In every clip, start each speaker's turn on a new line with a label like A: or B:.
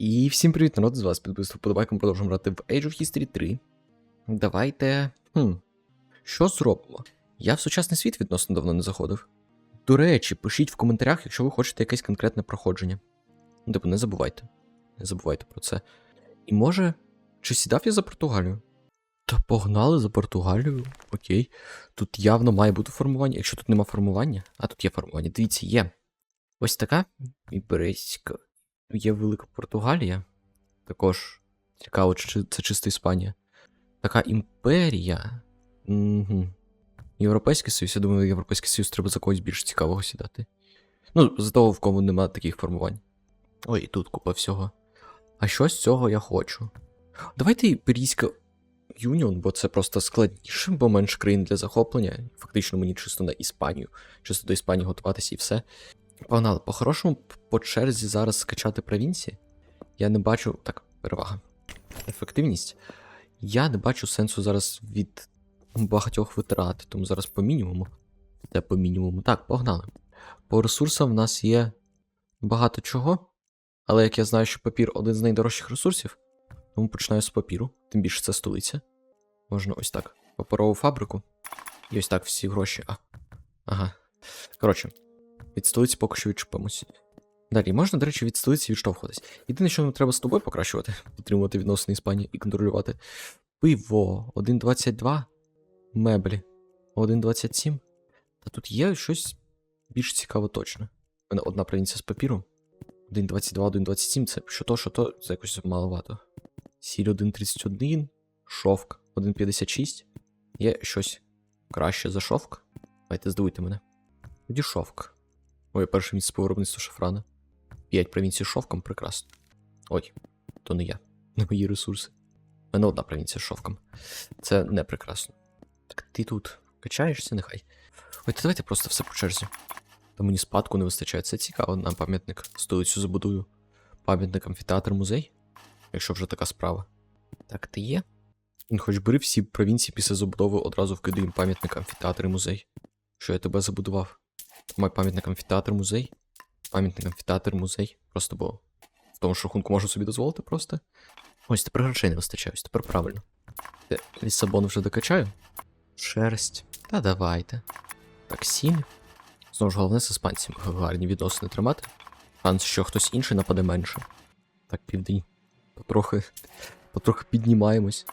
A: І всім привіт, народ, з вас підписав подобайком, продовжуємо грати в Age of History 3. Давайте. Хм. Що зробимо? Я в сучасний світ відносно давно не заходив. До речі, пишіть в коментарях, якщо ви хочете якесь конкретне проходження. Типу, не забувайте. Не забувайте про це. І може, чи сідав я за Португалію? Та погнали за Португалію. Окей. Тут явно має бути формування. Якщо тут нема формування, а тут є формування. Дивіться, є. Ось така іберейська. Є Велика Португалія. Також цікаво, чи це чисто Іспанія. Така імперія. Угу. Європейський Союз, я думаю, Європейський Союз треба за когось більш цікавого сідати. Ну, за того, в кому нема таких формувань. Ой, і тут купа всього. А що з цього я хочу? Давайте Імперійська Юніон, бо це просто складніше, бо менше країн для захоплення. Фактично мені чисто на Іспанію, чисто до Іспанії готуватися і все. Погнали, по-хорошому, по черзі зараз скачати провінції. Я не бачу. Так, перевага. Ефективність. Я не бачу сенсу зараз від багатьох витрат, тому зараз по мінімуму. Це по мінімуму. Так, погнали. По ресурсам в нас є багато чого. Але як я знаю, що папір один з найдорожчих ресурсів, тому починаю з папіру, тим більше це столиця. Можна ось так. Паперову фабрику. І ось так всі гроші. А. Ага. Коротше, від столиці поки що відчепимося. Далі, можна, до речі, від столиці відштовхуватись. Єдине, що нам треба з тобою покращувати, підтримувати відносини Іспанії і контролювати. Пиво 1.22, меблі 1.27. Та тут є щось більш цікаве точно. У мене одна провінція з папіру. 1.22, 1.27, це що то, що то, це якось маловато. Сіль 1.31, шовк 1.56. Є щось краще за шовк. Давайте здивуйте мене. Тоді шовк. Ой, перше місце по виробництву шафрана. 5 провінцій шовком, прекрасно. Ой, то не я. Не мої ресурси. У мене одна провінція шовком. Це не прекрасно. Так ти тут качаєшся, нехай. Ой, та давайте просто все по черзі. Та мені спадку не вистачає. Це цікаво на пам'ятник. Столицю забудую. Пам'ятник амфітеатр музей. Якщо вже така справа. Так, ти є? Хоч бери всі провінції після забудови одразу вкидаємо пам'ятник амфітеатр і музей. Що я тебе забудував? Май пам'ятник амфітеатр музей. Пам'ятник амфітеатр музей. Просто бо в тому ж рахунку можу собі дозволити просто. Ось тепер грошей не вистачає, ось тепер правильно. Де, Лісабон вже докачаю. Шерсть. Та давайте. Так, сіль. Знову ж головне з іспанцями гарні відносини тримати. Шанс, що хтось інший нападе менше. Так, південь. Потрохи. Потрохи піднімаємось.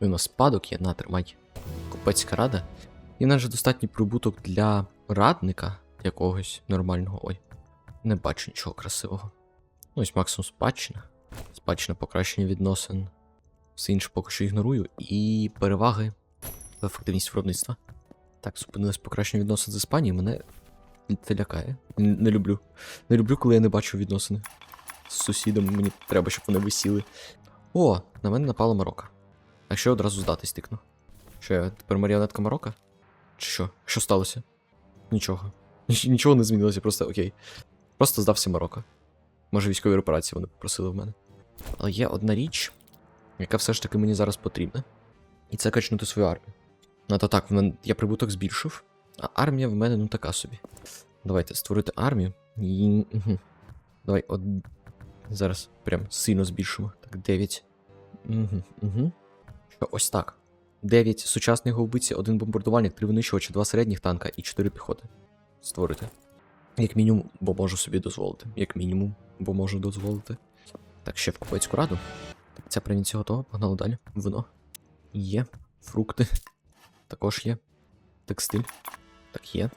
A: І у нас спадок є, на, тримай. Купецька рада. І наш достатній прибуток для радника якогось нормального. Ой. Не бачу нічого красивого. Ну, ось максимум спадщина. Спадщина покращення відносин. Все інше поки що ігнорую. І переваги в ефективність виробництва. Так, зупинилось покращення відносин з Іспанією. Мене це лякає. Не люблю. Не люблю, коли я не бачу відносини. З сусідом мені треба, щоб вони висіли. О, на мене напала Марокко. А що я одразу здатись тикну? Що я тепер маріонетка Марокко? Чи що? Що сталося? Нічого. Ніч- Нічого не змінилося, просто окей. Просто здався Марокко. Може, військові репарації вони попросили в мене. Але є одна річ, яка все ж таки мені зараз потрібна. І це качнути свою армію. Ну то так, в мене я прибуток збільшив, а армія в мене ну така собі. Давайте створити армію. І... Давай, от. Зараз прям сильно збільшимо. Так, 9. Угу, угу. Ось так. 9 сучасних гаубиці, один бомбардувальник, 3 винищувачі, 2 середніх танка і 4 піхоти. Створити. Як мінімум, бо можу собі дозволити. Як мінімум, бо можу дозволити. Так, ще в купецьку раду. Так, ця провінція готова, погнали далі. Вино. Є. Фрукти. Також є. Текстиль. Так, є.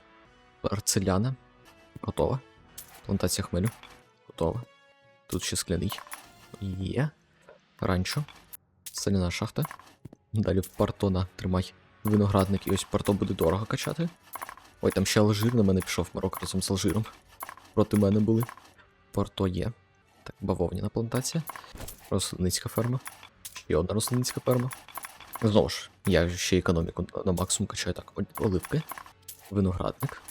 A: Порцеляна. Готова. Плантація хмелю. Готова. Тут ще скляний. Є. Ранчо. Соляна шахта. Далі в партона тримай. Виноградник, і ось парто буде дорого качати. Ой, там ще алжир на мене пішов Марок разом з алжиром. Проти мене були. Порто є. Так, бавовняна плантація. Рослинницька ферма. Ще одна рослинницька ферма. Знову ж, я ще економіку на максимум качаю. Так, оливки. Виноградник.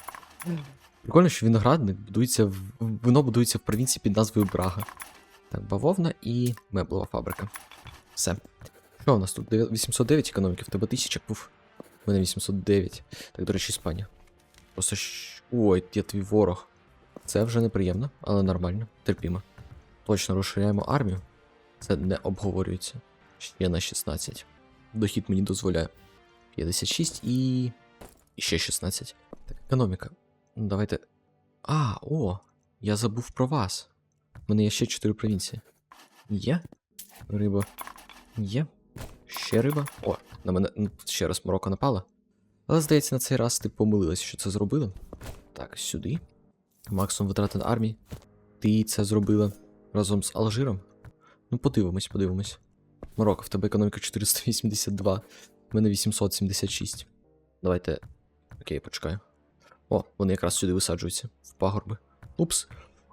A: Прикольно, що виноградник будується в. Вино будується в провінції під назвою Брага. Так, бавовна і меблева фабрика. Все. Що у нас тут? 809 економіки, в тебе 1000 пуф. У мене 809. Так, до речі, Іспанія. Просто щ... Ой, я твій ворог. Це вже неприємно, але нормально, терпімо. Точно розширяємо армію. Це не обговорюється. Ще на 16. Дохід мені дозволяє. 56 і. і ще 16. Так, економіка. Ну, давайте. А, о! Я забув про вас. У мене є ще 4 провінції. Є? Риба. Є. Ще риба. О, на мене ну, ще раз морока напала. Але здається, на цей раз ти помилилась, що це зробили. Так, сюди. Максимум витрати на армії. Ти це зробила разом з Алжиром? Ну, подивимось, подивимось. Марокко, в тебе економіка 482, в мене 876. Давайте. Окей, почекаю. О, вони якраз сюди висаджуються, в пагорби. Упс.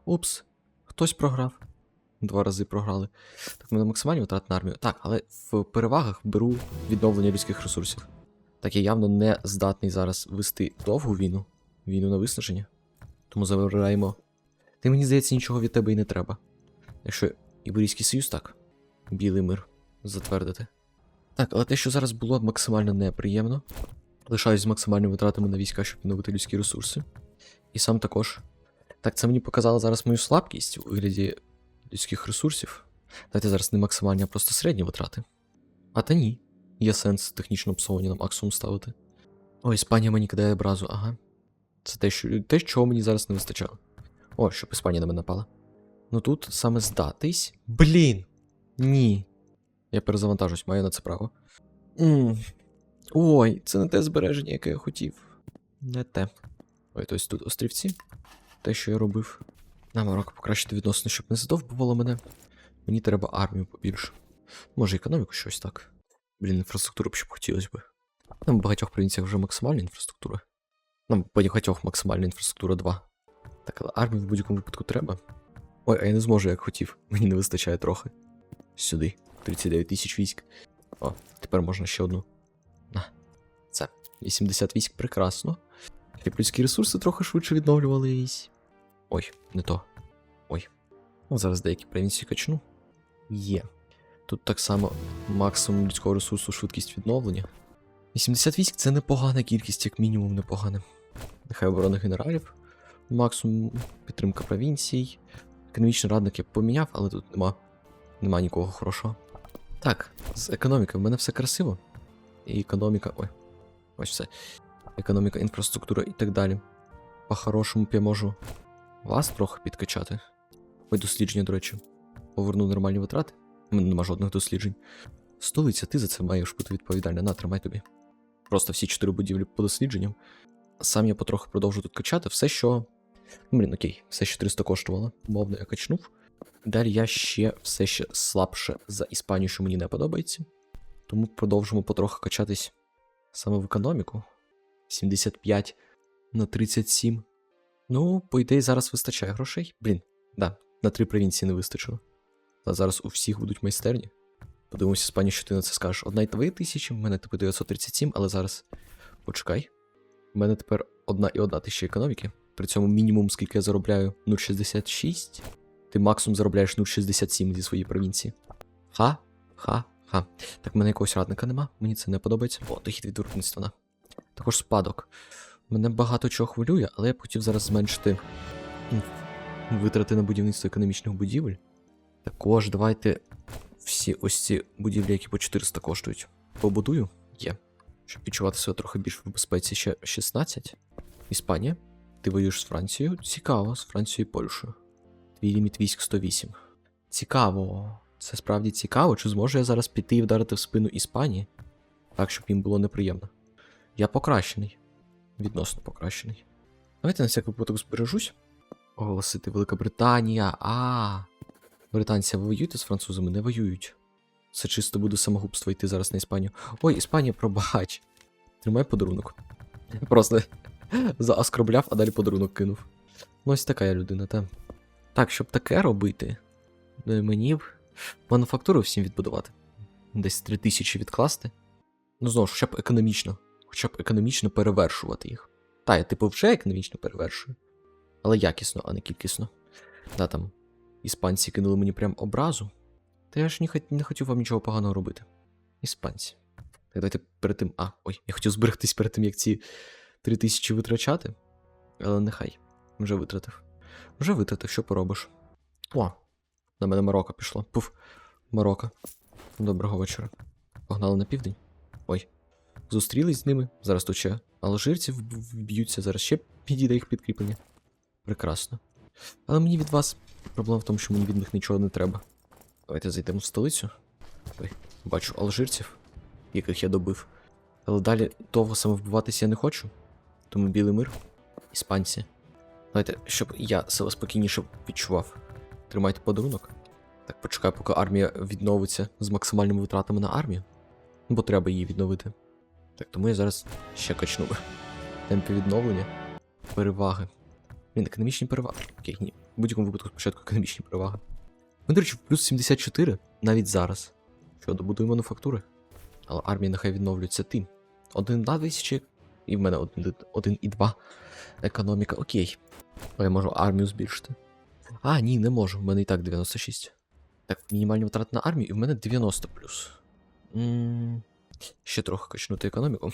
A: Упс. Хтось програв. Два рази програли. Так, в мене максимальні витрати на армію. Так, але в перевагах беру відновлення людських ресурсів. Так я явно не здатний зараз вести довгу війну. Війну на виснаження. Тому забираємо. Ти мені здається, нічого від тебе і не треба. Якщо Іберійський Союз так. Білий мир затвердити. Так, але те, що зараз було максимально неприємно. Лишаюсь з максимальними витратами на війська, щоб відновити людські ресурси. І сам також. Так, це мені показало зараз мою слабкість у вигляді людських ресурсів. Давайте зараз не максимальні, а просто середні витрати. А та ні. Є сенс технічно обслуговування на максимум ставити. О, Іспанія мені кидає образу, ага. Це те, що, те, чого мені зараз не вистачало. О, щоб Іспанія на мене напала. Ну тут саме здатись. Блін! Ні. Я перезавантажусь, маю на це право. м Ой, це не те збереження, яке я хотів. Не те. Ой, тобто тут острівці. Те, що я робив. На Марокко покращити відносини, щоб не задовбувало мене. Мені треба армію побільше. Може, економіку щось так. Блін, інфраструктуру б ще б хотілося б. Там в багатьох провінціях вже максимальна інфраструктура. Нам в багатьох максимальна інфраструктура 2. Так, але армію в будь-якому випадку треба. Ой, а я не зможу, як хотів. Мені не вистачає трохи. Сюди. 39 тисяч військ. О, тепер можна ще одну. На. Це. 80 військ прекрасно. Людські ресурси трохи швидше відновлювались. Ой, не то. Ой. Ну, зараз деякі провінції качну. Є. Тут так само максимум людського ресурсу, швидкість відновлення. 80 військ це непогана кількість, як мінімум непогана. Нехай оборона генералів. Максимум підтримка провінцій. Економічний радник я поміняв, але тут нема, нема нікого хорошого. Так, з економікою в мене все красиво. І економіка. Ой, ось все. Економіка, інфраструктура і так далі. По-хорошому я можу вас трохи підкачати. Ой, дослідження, до речі. Поверну нормальні витрати. Нема жодних досліджень. Столиця, ти за це маєш бути відповідальна. На, тримай тобі. Просто всі чотири будівлі по дослідженням. Сам я потроху продовжу тут качати. Все, що. Ну, блін, окей, все, що 300 коштувало. Мовно я качнув. Далі я ще все ще слабше за Іспанію, що мені не подобається. Тому продовжимо потроху качатись саме в економіку. 75 на 37. Ну, по ідеї, зараз вистачає грошей. Блін, да, на три провінції не вистачило. А зараз у всіх будуть майстерні. Подивимось, Іспанію, що ти на це скажеш. Одна й твої тисячі, в мене типу 937, але зараз. Почекай. У мене тепер одна і одна тисяча економіки. При цьому мінімум, скільки я заробляю 0,66. Ти максимум заробляєш 0,67 зі своєї провінції. Ха? Ха? Ха. Так, в мене якогось радника нема, мені це не подобається. О, дохід від виробництва. Також спадок. Мене багато чого хвилює, але я б хотів зараз зменшити витрати на будівництво економічних будівель. Також давайте всі ось ці будівлі, які по 400 коштують. Побудую? Є. Щоб відчувати себе трохи більш в безпеці. Ще 16. Іспанія. Ти воюєш з Францією? Цікаво, з Францією і Польщею. Твій ліміт військ 108. Цікаво. Це справді цікаво, чи зможу я зараз піти і вдарити в спину Іспанії? Так, щоб їм було неприємно. Я покращений. Відносно покращений. Давайте на всякий випадок збережусь. Оголосити Велика Британія. А. Британці ви воюєте з французами? Не воюють. Це чисто буде самогубство йти зараз на Іспанію. Ой, Іспанія, пробач. Тримай подарунок. Просто заоскорбляв, а далі подарунок кинув. Ну, ось така я людина, та. Так, щоб таке робити, ну мені б мануфактуру всім відбудувати. Десь 3000 відкласти. Ну, знову ж, хоча б економічно. Хоча б економічно перевершувати їх. Та, я типу вже економічно перевершую. Але якісно, а не кількісно. Да, там іспанці кинули мені прям образу. Та я ж не, хот... не хотів вам нічого поганого робити. Іспанці. Так давайте перед тим. А, ой, я хотів зберегтись перед тим, як ці 3000 витрачати. Але нехай. Вже витратив. Вже витратив, що поробиш. О, На мене Марокко пішло. Пуф. Марокко. Доброго вечора. Погнали на південь. Ой. Зустрілись з ними. Зараз тут ще алжирці вб'ються, зараз ще підійде їх підкріплення. Прекрасно. Але мені від вас проблема в тому, що мені від них нічого не треба. Давайте зайдемо в столицю. Ой, бачу алжирців, яких я добив. Але далі довго самовбиватися я не хочу. Тому білий мир. Іспанці. Давайте, щоб я себе спокійніше відчував. Тримайте подарунок. Так, почекаю, поки армія відновиться з максимальними витратами на армію. Бо треба її відновити. Так, тому я зараз ще качну. Темпи відновлення. Переваги. Він економічні переваги. Окей, ні. В будь-якому випадку спочатку економічні переваги. Ми, до речі, плюс 74 навіть зараз. Що, добудуємо мануфактури? Але армія нехай відновлюється тим. 1,2 тисячі, і в мене 1,2 економіка. Окей. А я можу армію збільшити. А, ні, не можу. В мене і так 96. Так, мінімальні витрати на армію, і в мене 90 плюс. Ще трохи качнути економіку.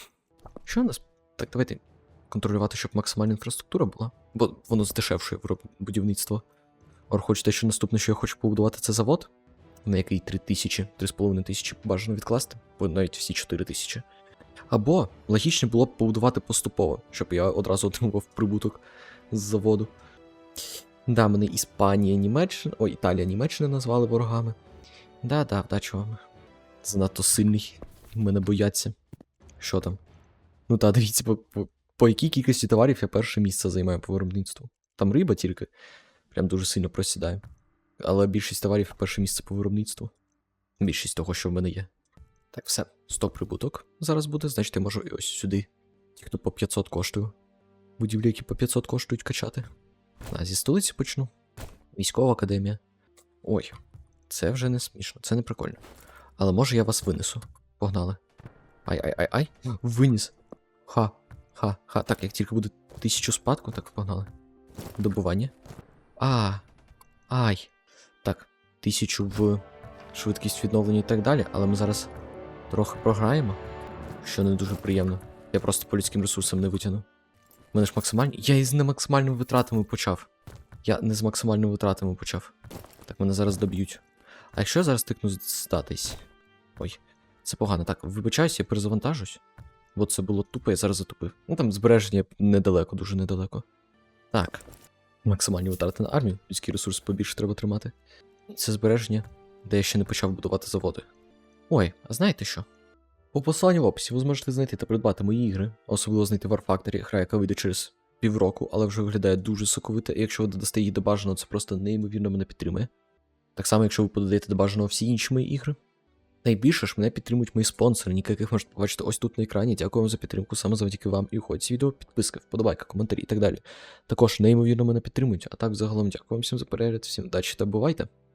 A: Що у нас? Так, давайте контролювати, щоб максимальна інфраструктура була. Бо воно здешевшує будівництво. Ор, хочете, що наступне, що я хочу побудувати, це завод, на який 3 тисячі, 3,5 тисячі бажано відкласти, бо навіть всі 4 тисячі. Або логічно було б побудувати поступово, щоб я одразу отримував прибуток з заводу. Да, мене Іспанія, Німеччина. Ой, Італія, Німеччина назвали ворогами. Да, да, вдачі вам. Занадто сильний. Мене бояться. Що там? Ну та, дивіться, по, по якій кількості товарів я перше місце займаю по виробництву. Там риба тільки. Прям дуже сильно просідає. Але більшість товарів перше місце по виробництву. Більшість того, що в мене є. Так, все, 100 прибуток зараз буде, значить я можу і ось сюди. Ті, хто по 500 коштує. Будівлі, які по 500 коштують качати. А зі столиці почну. Військова академія. Ой, це вже не смішно, це не прикольно. Але може я вас винесу. Погнали. Ай-ай-ай-ай. Виніс. Ха. Ха, ха. Так, як тільки буде тисячу спадку, так погнали. Добування. А. Ай. Так, тисячу в швидкість відновлення і так далі, але ми зараз трохи програємо, що не дуже приємно. Я просто по людським ресурсам не витягну. У мене ж максимальні. Я із не максимальними витратами почав. Я не з максимальними витратами почав. Так, мене зараз доб'ють. А якщо я зараз тикну здатись? Ой, це погано. Так, вибачаюсь, я перезавантажусь. Бо це було тупо, я зараз затупив. Ну там збереження недалеко, дуже недалеко. Так. Максимальні витрати на армію, людський ресурс побільше треба тримати. Це збереження, де я ще не почав будувати заводи. Ой, а знаєте що? По посиланню в описі ви зможете знайти та придбати мої ігри, особливо знайти War Factory, гра, яка вийде через півроку, але вже виглядає дуже соковито, і якщо ви додасте її до бажаного, це просто неймовірно мене підтримує. Так само, якщо ви подаєте до бажаного всі інші мої ігри. Найбільше ж мене підтримують мої спонсори, яких можете побачити ось тут на екрані. Дякую вам за підтримку, саме завдяки вам і уходь з відео, підписка, вподобайка, коментарі і так далі. Також неймовірно мене підтримують, а так загалом дякую вам всім за перегляд, всім удачі та бувайте!